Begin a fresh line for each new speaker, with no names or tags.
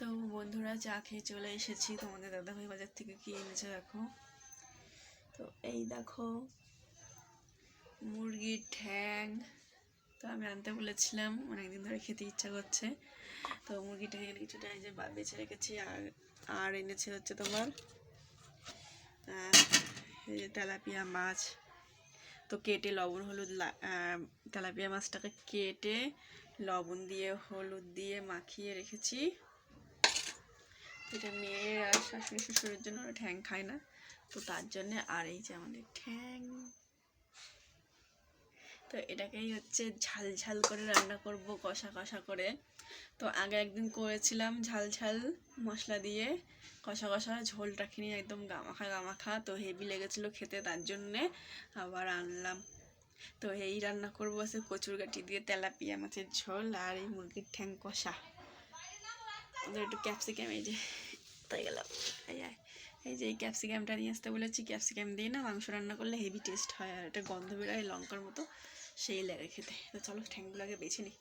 তো বন্ধুরা, চা খেয়ে চলে এসেছি। তোমাদের দাদাভাই বাজার থেকে কি এনেছে দেখো? তো এই দেখো, মুরগির ঠ্যাং। তো আমি আনতে বলেছিলাম, অনেকদিন ধরে খেতে ইচ্ছা করছে। তো মুরগি মুরগিটা এখানে কিছুটা এই যে বেছে রেখেছি, আর আর এনেছে হচ্ছে তোমার এই যে তেলাপিয়া মাছ। তো কেটে লবণ, হলুদ তেলাপিয়া মাছটাকে কেটে লবণ দিয়ে, হলুদ দিয়ে মাখিয়ে রেখেছি। এটা মেয়ের আর শাশুড়ি শ্বশুরের জন্য ওরা ঠ্যাং খায় না, তো তার জন্যে আর এই যে আমাদের ঠ্যাং। তো এটাকেই হচ্ছে ঝাল ঝাল করে রান্না করব, কষা কষা করে। তো আগে একদিন করেছিলাম ঝাল ঝাল মশলা দিয়ে, কষা কষা, ঝোলটা কিনে একদম গামাখা গামাখা, তো হেভি লেগেছিলো খেতে তার জন্যে আবার আনলাম। তো এই রান্না করব হচ্ছে কচুর গাঠি দিয়ে তেলাপিয়া মাছের ঝোল আর এই মুরগির ঠ্যাং কষা। একটু ক্যাপসিকাম এই যে, তাই আয়। এই যে, এই ক্যাপসিকামটা নিয়ে আসতে বলেছি ক্যাপসিকাম দিয়ে না মাংস রান্না করলে হেভি টেস্ট হয় আর এটা গন্ধ বেরোয় লঙ্কার মতো, সেই লাগে খেতে তো চলো ঠ্যাংগুলো আগে বেছে নিই